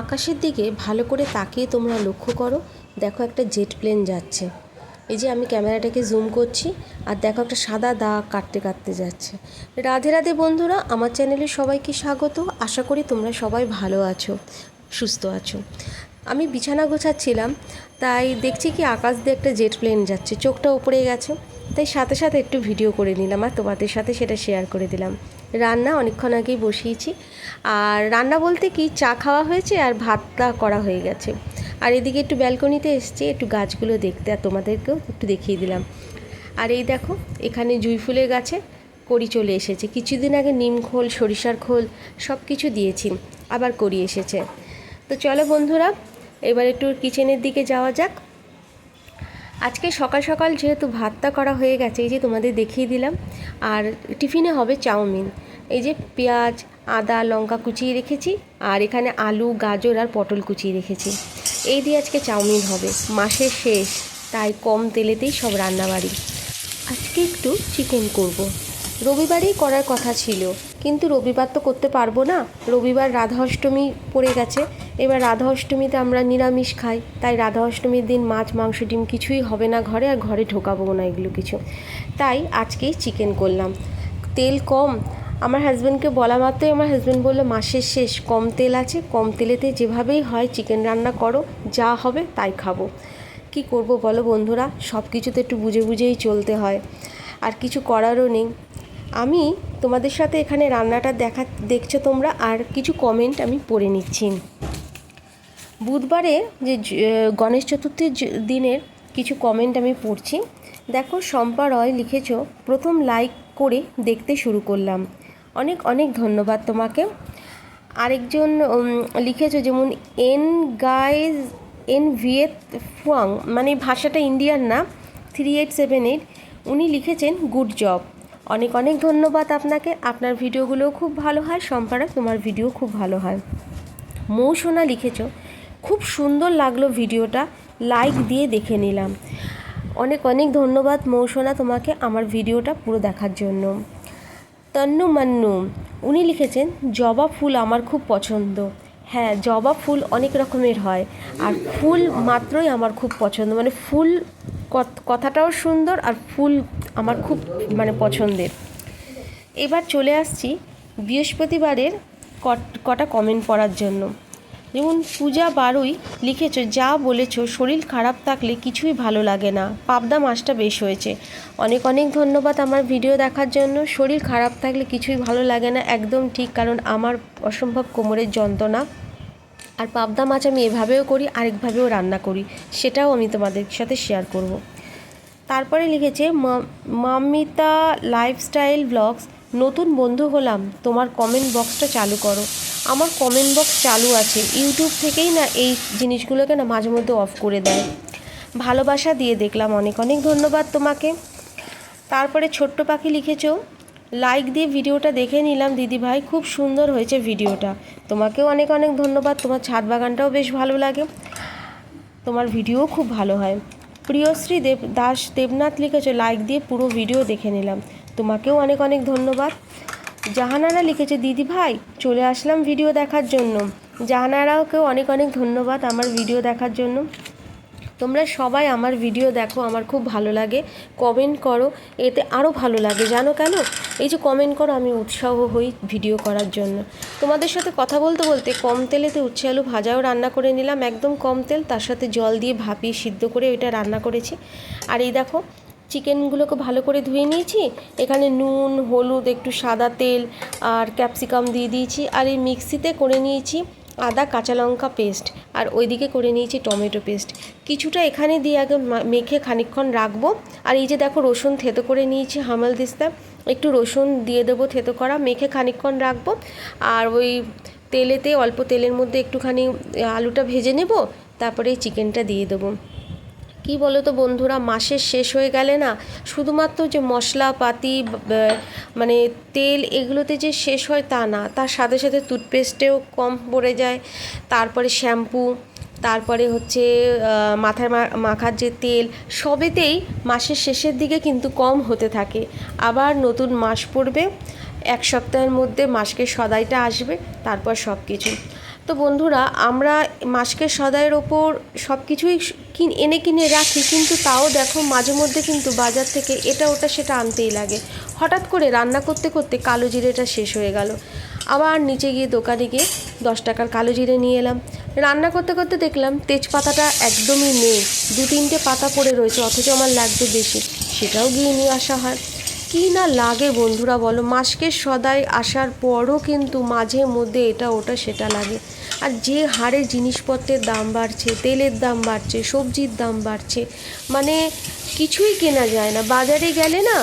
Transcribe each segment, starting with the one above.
আকাশের দিকে ভালো করে তাকিয়ে তোমরা লক্ষ্য করো। দেখো একটা জেট প্লেন যাচ্ছে। এই যে আমি ক্যামেরাটাকে জুম করছি আর দেখো একটা সাদা দাগ কাটতে কাটতে যাচ্ছে। রাধে রাধে বন্ধুরা, আমার চ্যানেলে সবাইকে স্বাগত। আশা করি তোমরা সবাই ভালো আছো, সুস্থ আছো। আমি বিছানা গোছাচ্ছিলাম, তাই দেখছি কি আকাশ দিয়ে একটা জেট প্লেন যাচ্ছে। চোখটা উপরে গেছে, তাই সাথে সাথে একটু ভিডিও করে নিলাম আর তোমাদের সাথে সেটা শেয়ার করে দিলাম। রান্না অনেকক্ষণ আগেই বসিয়েছি। আর রান্না বলতে কি, চা খাওয়া হয়েছে আর ভাতটা করা হয়ে গেছে। আর এদিকে একটু ব্যালকনিতে এসছি, একটু গাছগুলো দেখতে আর তোমাদেরকেও একটু দেখিয়ে দিলাম। আর এই দেখো, এখানে জুঁই ফুলের গাছে করি চলে এসেছে। কিছুদিন আগে নিম খোল, সরিষার খোল সব কিছু দিয়েছি, আবার করি এসেছে। তো চলো বন্ধুরা, এবার একটু কিচেনের দিকে যাওয়া যাক। আজকে সকাল সকাল যেহেতু ভাতটা করা হয়ে গেছে, এই যে তোমাদের দেখিয়ে দিলাম। আর টিফিনে হবে চাউমিন। এই যে পেঁয়াজ, আদা, লঙ্কা কুচিয়ে রেখেছি, আর এখানে আলু, গাজর আর পটল কুচিয়ে রেখেছি। এই দিয়ে আজকে চাউমিন হবে। মাসের শেষ, তাই কম তেলেতেই সব রান্নাবাড়ি। আজকে একটু চিকেন করব। রবিবারেই করার কথা ছিল। কিন্তু রবিবার তো করতে পারব না। রবিবার রাধা অষ্টমী পড়ে গেছে। এবার রাধা অষ্টমীতে আমরা নিরামিষ খাই। তাই রাধা অষ্টমীর দিন মাছ, মাংস, ডিম কিছুই হবে না ঘরে আর ঘরে ঢোকাবো না এগুলো কিছু। তাই আজকেই চিকেন করলাম। তেল কম। আমার হাজব্যান্ডকে বলা মাত্রই আমার হাজব্যান্ড বলল, মাসের শেষ, কম তেল আছে, কম তেলেতে যেভাবেই হয় চিকেন রান্না করো, যা হবে তাই খাব। কি করব বলো বন্ধুরা? সব কিছুতে একটু বুঝে বুঝেই চলতে হয়। আর কিছু করারও নেই। আমি তোমাদের সাথে এখানে রান্নাটা দেখা, দেখছ তোমরা, আর কিছু কমেন্ট আমি পড়ে নিচ্ছি। বুধবারে যে গণেশ চতুর্থীর দিনের কিছু কমেন্ট আমি পড়ছি। দেখো, শম্পা রয় লিখেছ, প্রথম লাইক করে দেখতে শুরু করলাম। অনেক অনেক ধন্যবাদ তোমাকে। আরেকজন লিখেছ যেমন, এন গাইজ, এন ভিয়েত ফুয়াং মানে ভাষাটা ইন্ডিয়ান না, থ্রি এইট সেভেন এইট, উনি লিখেছেন, গুড জব। অনেক অনেক ধন্যবাদ আপনাকে। আপনার ভিডিওগুলোও খুব ভালো হয় সম্পারা তোমার ভিডিও খুব ভালো হয়। মৌসোনা লিখেছ, খুব সুন্দর লাগল ভিডিওটা লাইক দিয়ে দেখে নিলাম। অনেক অনেক ধন্যবাদ মৌসোনা তোমাকে আমার ভিডিওটা পুরো দেখার জন্য। তন্নু মান্নু, উনি লিখেছেন, জবা ফুল আমার খুব পছন্দ। হ্যাঁ জবা ফুল অনেক রকমের হয়। আর ফুল মাত্রই আমার খুব পছন্দ। মানে ফুল কথাটাও সুন্দর আর ফুল আমার খুব মানে পছন্দের। এবার চলে আসছি বৃহস্পতিবারের কটা কমেন্ট পড়ার জন্য। যেমন, পূজা বারুই লিখেছ, যা বলেছ, শরীর খারাপ থাকলে কিছুই ভালো লাগে না। পাবদা মাছটা বেশ হয়েছে। অনেক অনেক ধন্যবাদ আমার ভিডিও দেখার জন্য। শরীর খারাপ থাকলে কিছুই ভালো লাগে না। একদম ঠিক, কারণ আমার অসম্ভব কোমরের যন্ত্রণা। আর পাবদা মাছ আমি এভাবেও করি, আরেকভাবেও রান্না করি। সেটাও আমি তোমাদের সাথে শেয়ার করব। তারপরে লিখেছে মামিতা লাইফস্টাইল ব্লগস নতুন বন্ধু হলাম। তোমার কমেন্ট বক্সটা চালু করো। আমার কমেন্ট বক্স চালু আছে। ইউটিউব থেকেই না এই জিনিসগুলোকে না মাঝে মধ্যে অফ করে দেয়। ভালোবাসা দিয়ে দেখলাম। অনেক অনেক ধন্যবাদ তোমাকে। তারপরে ছোট্ট পাখি লিখেছো লাইক দিয়ে ভিডিওটা দেখে নিলাম, দিদি ভাই। খুব সুন্দর হয়েছে ভিডিওটা। তোমাকেও অনেক অনেক ধন্যবাদ। তোমার ছাদ বাগানটাও বেশ ভালো লাগে। তোমার ভিডিও খুব ভালো হয়। প্রিয়শ্রী দেব, দাস দেবনাথ লিখেছে লাইক দিয়ে পুরো ভিডিও দেখে নিলাম। তোমাকেও অনেক অনেক ধন্যবাদ। জাহানারা লিখেছে, দিদি ভাই, চলে আসলাম ভিডিও দেখার জন্য। জাহানারাওকেও অনেক অনেক ধন্যবাদ আমার ভিডিও দেখার জন্য। তোমরা সবাই আমার ভিডিও দেখো, আমার খুব ভালো লাগে। কমেন্ট করো, এতে আরও ভালো লাগে। জানো কেন? এই যে কমেন্ট করো, আমি উৎসাহ হই ভিডিও করার জন্য। তোমাদের সাথে কথা বলতে বলতে কম তেলেতে উচ্ছে আলু ভাজাও রান্না করে নিলাম। একদম কম তেল, তার সাথে জল দিয়ে ভাপিয়ে সিদ্ধ করে এটা রান্না করেছি। আর এই দেখো, চিকেনগুলোকে ভালো করে ধুয়ে নিয়েছি। এখানে নুন, হলুদ, একটু সাদা তেল আর ক্যাপসিকাম দিয়ে দিয়েছি। আর এই মিক্সিতে করে নিয়েছি আদা, কাঁচা লঙ্কা পেস্ট আর ওইদিকে করে নিয়েছি টমেটো পেস্ট কিছুটা এখানে দিয়ে আগে মেখে খানিকক্ষণ রাখব। আর এই যে দেখো রসুন থেতো করে নিয়েছি হামাল দিস্তা। একটু রসুন দিয়ে দেবো থেতো করা, মেখে খানিকক্ষণ রাখব। আর ওই তেলেতে, অল্প তেলের মধ্যে একটুখানি আলুটা ভেজে নেব, তারপরে চিকেনটা দিয়ে দেবো। কি বলো তো বন্ধুরা, মাসের শেষ হয়ে গেলে না শুধুমাত্র যে মশলাপাতি মানে তেল এগুলোতে যে শেষ হয় তা না। তার সাথে সাথে টুথপেস্টেও কম পড়ে যায়। তারপরে শ্যাম্পু তারপরে হচ্ছে মাথায় মাখার যে তেল, সবেতেই মাসের শেষের দিকে কিন্তু কম হতে থাকে। আবার নতুন মাস পড়বে, এক সপ্তাহের মধ্যে মাসকে সদাইটা আসবে, তারপর সব কিছু তো বন্ধুরা, আমরা মাসকের সদাইয়ের ওপর সব কিছুই এনে কিনে রাখি, কিন্তু তাও দেখো মাঝে মধ্যে কিন্তু বাজার থেকে এটা ওটা সেটা আনতেই লাগে। হঠাৎ করে রান্না করতে করতে কালো জিরেটা শেষ হয়ে গেল। আবার নিচে গিয়ে দোকানে গিয়ে দশ টাকার কালো জিরে নিয়ে এলাম। রান্না করতে করতে দেখলাম তেজপাতাটা একদমই নেই। দু তিনটে পাতা পড়ে রয়েছে, অথচ আমার লাগবে বেশি। সেটাও গিয়ে নিয়ে আসা হয়। কী না লাগে বন্ধুরা বলো? মাসকে সদাই আসার পরও কিন্তু মাঝে মধ্যে এটা ওটা সেটা লাগে। আর যে হারে জিনিসপত্রের দাম বাড়ছে, তেলের দাম বাড়ছে, সবজির দাম বাড়ছে মানে কিছুই কেনা যায় না। বাজারে গেলে না,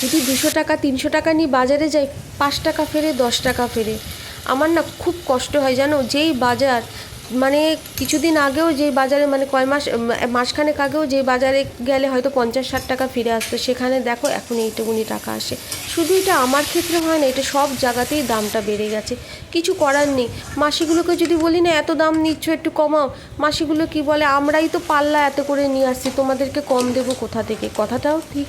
যদি দুশো টাকা, তিনশো টাকা নিয়ে বাজারে যাই, পাঁচ টাকা ফেরে, দশ টাকা ফেরে, আমার না খুব কষ্ট হয় জানো? যেই বাজার মানে কিছুদিন আগেও যে বাজারে মানে কয় মাস মাসখানেক আগেও যে বাজারে গেলে হয়তো পঞ্চাশ ষাট টাকা ফিরে আসতো, সেখানে দেখো এখন এইটুকুনি টাকা আসে। শুধু এটা আমার ক্ষেত্রে হয় না, এটা সব জায়গাতেই দামটা বেড়ে গেছে। কিছু করার নেই। মাসিগুলোকে যদি বলি না, এত দাম নিচ্ছ, একটু কমাও। মাসিগুলো কি বলে, আমরাই তো পাল্লা এত করে নিয়ে আসছি, তোমাদেরকে কম দেবো কোথা থেকে? কথাটাও ঠিক।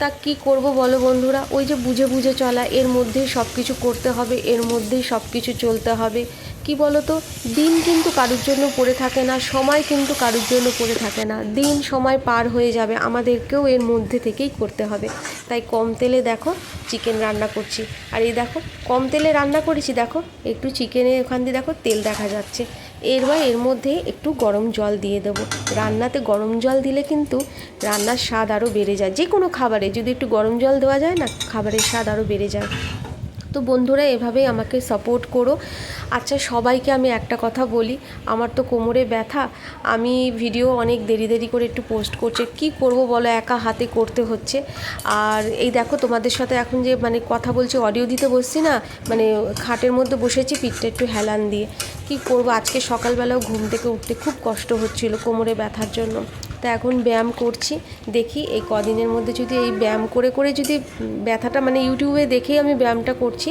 তা কি করব বলো বন্ধুরা? ওই যে বুঝে বুঝে চলা, এর মধ্যেই সব কিছু করতে হবে, এর মধ্যেই সব কিছু চলতে হবে। কি বলো তো দিন কিন্তু কারুর জন্য পড়ে থাকে না, সময় কিন্তু কারুর জন্য পড়ে থাকে না। দিন সময় পার হয়ে যাবে, আমাদেরকেও এর মধ্যে থেকেই করতে হবে। তাই কম তেলে দেখো চিকেন রান্না করছি। আর এই দেখো, কম তেলে রান্না করেছি, দেখো, একটু চিকেনে ওখান দিয়ে দেখো তেল দেখা যাচ্ছে। এরবার এর মধ্যে একটু গরম জল দিয়ে দেবো। রান্নাতে গরম জল দিলে কিন্তু রান্নার স্বাদ আরও বেড়ে যায়। যে কোনো খাবারে যদি একটু গরম জল দেওয়া যায় না, খাবারের স্বাদ আরও বেড়ে যায়। তো বন্ধুরা, এভাবেই আমাকে সাপোর্ট করো। আচ্ছা সবাইকে আমি একটা কথা বলি। আমার তো কোমরে ব্যথা। আমি ভিডিও অনেক দেরি দেরি করে একটু পোস্ট করছে। কি করব বলো? একা হাতে করতে হচ্ছে। আর এই দেখো, তোমাদের সাথে এখন যে মানে কথা বলছি অডিও দিতে বসছি না মানে খাটের মধ্যে বসেছি, পিঠটা একটু হেলান দিয়ে। কি করব? আজকে সকালবেলাও ঘুম থেকে উঠতে খুব কষ্ট হচ্ছিল কোমরে ব্যথার জন্য। তা এখন ব্যায়াম করছি। দেখি এই কদিনের মধ্যে যদি এই ব্যায়াম করে করে যদি ব্যথাটা মানে ইউটিউবে দেখেই আমি ব্যায়ামটা করছি।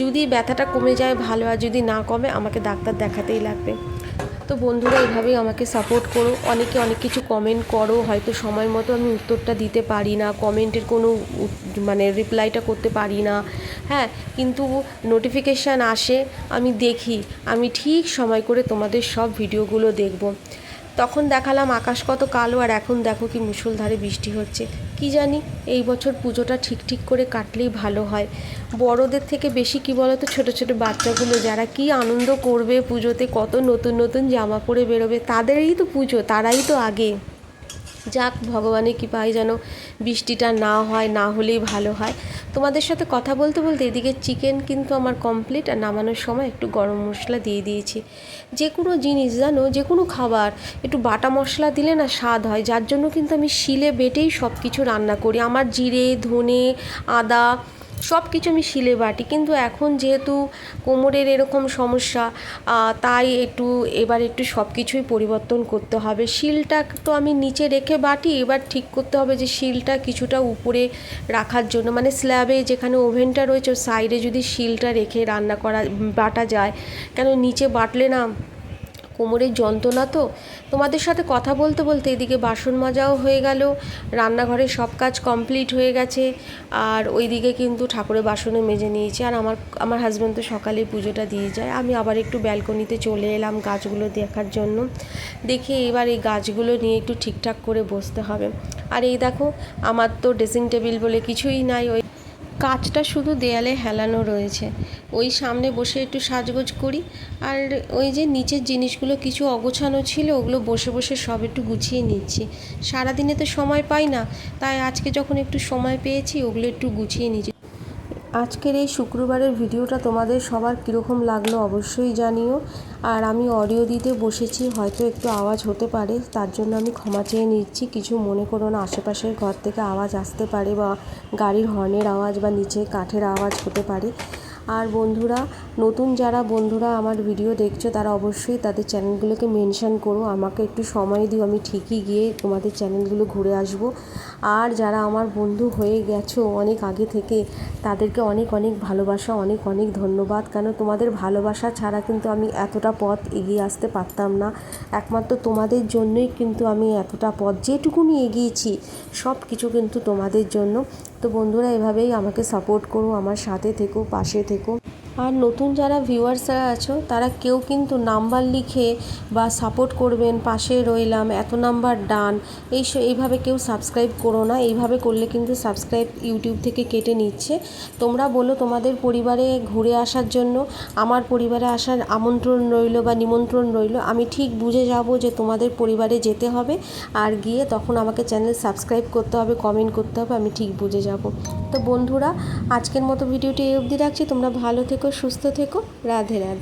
যদি ব্যথাটা কমে যায় ভালো, আর যদি না কমে আমাকে ডাক্তার দেখাতেই লাগবে। তো বন্ধুরা, এইভাবেই আমাকে সাপোর্ট করো। অনেকে অনেক কিছু কমেন্ট করো, হয়তো সময় মতো আমি উত্তরটা দিতে পারি না কমেন্টের কোনো মানে রিপ্লাইটা করতে পারি না। হ্যাঁ কিন্তু নোটিফিকেশান আসে, আমি দেখি। আমি ঠিক সময় করে তোমাদের সব ভিডিওগুলো দেখব। তখন দেখালাম আকাশ কত কালো আর এখন দেখো কি মুসলধারে বৃষ্টি হচ্ছে। কি জানি, এই বছর পুজোটা ঠিক ঠিক করে কাটলেই ভালো হয়। বড়দের থেকে বেশি কি বলতো, ছোট ছোট বাচ্চাগুলো যারা কি আনন্দ করবে পুজোতে, কত নতুন নতুন জামা পরে বেরোবে, তাদেরই তো পুজো, তারাই তো আগে। যাক, ভগবানের কৃপায় যেন বৃষ্টিটা না হয়, না হলেই ভালো হয়। তোমাদের সাথে কথা বলতে বলতে এদিকে চিকেন কিন্তু আমার কমপ্লিট আর নামানোর সময় একটু গরম মশলা দিয়ে দিয়েছি। যে কোনো জিনিস জানো, যে কোনো খাবার, একটু বাটা মশলা দিলে না স্বাদ হয়। যার জন্য কিন্তু আমি শিলে বেটেই সব কিছু রান্না করি। আমার জিরে, ধনে, আদা সব কিছু আমি শিলে বাটি। কিন্তু এখন যেহেতু কোমরের এরকম সমস্যা তাই একটু, এবার একটু সব কিছুই পরিবর্তন করতে হবে। শিলটা তো আমি নিচে রেখে বাটি, এবার ঠিক করতে হবে যে শিলটা কিছুটা উপরে রাখার জন্য। মানে স্ল্যাবে যেখানে ওভেনটা রয়েছে সাইডে যদি শিলটা রেখে রান্না করা, বাটা যায়, কেন নিচে বাটলে না কোমরের যন্ত্রণা তো? তোমাদের সাথে কথা বলতে বলতে এদিকে বাসন মাজাও হয়ে গেল, রান্নাঘরের সব কাজ কমপ্লিট হয়ে গেছে, আর ওইদিকে কিন্তু ঠাকুরের বাসনও মেজে নিয়েছি, আর আমার আমার হাজব্যান্ড তো সকালে পুজোটা দিয়ে যায়। আমি আবার একটু ব্যালকনিতে চলে এলাম গাছগুলো দেখার জন্য। দেখি এবার এই গাছগুলো নিয়ে একটু ঠিকঠাক করে বসতে হবে। আর এই দেখো, আমার তো ড্রেসিং টেবিল বলে কিছুই নাই, ওই কাজটা শুধু দেয়ালে হেলানো রয়েছে। ওই সামনে বসে একটু সাজগোজ করি। আর ওই যে নিচের জিনিসগুলো কিছু অগোছানো ছিল, ওগুলো বসে বসে সব একটু গুছিয়ে নিচ্ছি। সারাদিনে তো সময় পাই না, তাই আজকে যখন একটু সময় পেয়েছি, ওগুলো একটু গুছিয়ে নিচ্ছি। আজকের এই শুক্রবারের ভিডিওটা তোমাদের সবার কীরকম লাগল অবশ্যই জানিও। আর আমি অডিও দিতে বসেছি, হয়তো একটু আওয়াজ হতে পারে, তার জন্য আমি ক্ষমা চেয়ে নিচ্ছি। কিছু মনে করো না, আশেপাশের ঘর থেকে আওয়াজ আসতে পারে বা গাড়ির হর্নের আওয়াজ বা নিচে কাঠের আওয়াজ হতে পারে। আর বন্ধুরা নতুন যারা বন্ধুরা আমার ভিডিও দেখছ, তারা অবশ্যই তাদের চ্যানেলগুলোকে মেনশান করো। আমাকে একটু সময় দিও, আমি ঠিকই গিয়ে তোমাদের চ্যানেলগুলো ঘুরে আসব। আর যারা আমার বন্ধু হয়ে গেছো অনেক আগে থেকে, তাদেরকে অনেক অনেক ভালোবাসা, অনেক অনেক ধন্যবাদ। কেন তোমাদের ভালোবাসা ছাড়া কিন্তু আমি এতটা পথ এগিয়ে আসতে পারতাম না। একমাত্র তোমাদের জন্যই কিন্তু আমি এতটা পথ, যেটুকুনি এগিয়েছি সব কিছু কিন্তু তোমাদের জন্য। তো বন্ধুরা, এভাবেই আমাকে সাপোর্ট করো, আমার সাথে থেকো, পাশে থেকো। আর নতুন যারা ভিউয়ার্সরা আছো, তারা কেউ কিন্তু নাম্বার লিখে বা সাপোর্ট করবেন, পাশে রইলাম, এত নাম্বার ডান, এই এইভাবে কেউ সাবস্ক্রাইব করো না, এইভাবে করলে কিন্তু সাবস্ক্রাইব ইউটিউব থেকে কেটে নিচ্ছে। তোমরা বলো তোমাদের পরিবারে ঘুরে আসার জন্য, আমার পরিবারে আসার আমন্ত্রণ রইল বা নিমন্ত্রণ রইল, আমি ঠিক বুঝে যাব যে তোমাদের পরিবারে যেতে হবে, আর গিয়ে তখন আমাকে চ্যানেল সাবস্ক্রাইব করতে হবে কমেন্ট করতে হবে, আমি ঠিক বুঝে যাব। তো বন্ধুরা, আজকের মতো ভিডিওটি এই অবধি রাখছি, তোমরা ভালো থেকো সুস্থ থেকো রাধে রাধে।